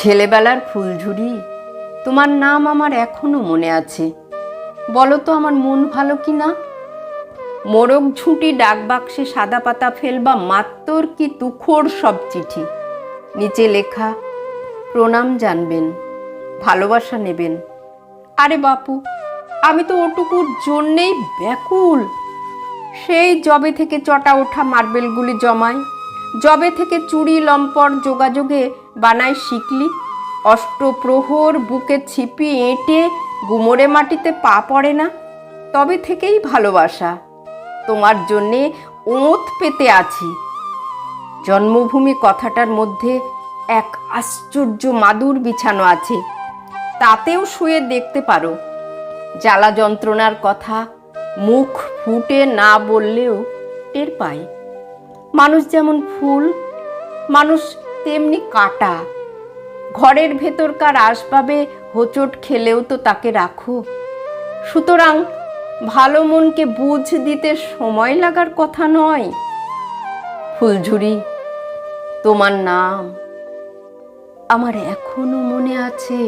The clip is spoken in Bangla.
ছেলেবেলার ফুলঝুরি, তোমার নাম আমার এখনও মনে আছে। বলো তো আমার মন ভালো কি না মোরগ ঝুঁটি ডাকবাক্সে সাদা পাতা ফেলবা মাত্তর কি তুখোর সব চিঠি। নিচে লেখা, প্রণাম জানবেন, ভালোবাসা নেবেন। আরে বাপু, আমি তো ওটুকুর জন্যেই ব্যাকুল। সেই জবে থেকে চটা ওঠা মার্বেলগুলি জমায় জবে থেকে চুরি লম্পর যোগাযোগে বানায় শিকলি, অষ্টপ্রহর বুকে ছিপি এঁটে গুমোরে মাটিতে পা পড়ে না, তবে থেকেই ভালোবাসা। তোমার জন্যে ওঁত পেতে আছি। জন্মভূমি কথাটার মধ্যে এক আশ্চর্য মাদুর বিছানো আছে। তাতেও শুয়ে দেখতে পারো। জ্বালা যন্ত্রণার কথা মুখ ফুটে না বললেও টের পায় মানুষ যেমন ফুল, মানুষ তেমনি কাটা। ঘরের ভেতরকার আসবাবে হোঁচট খেলেও তো তাকে রাখো। সুতরাং ভালো মনকে বুঝ দিতে সময় লাগার কথা নয়। ফুলঝুরি, তোমার নাম আমার এখনও মনে আছে।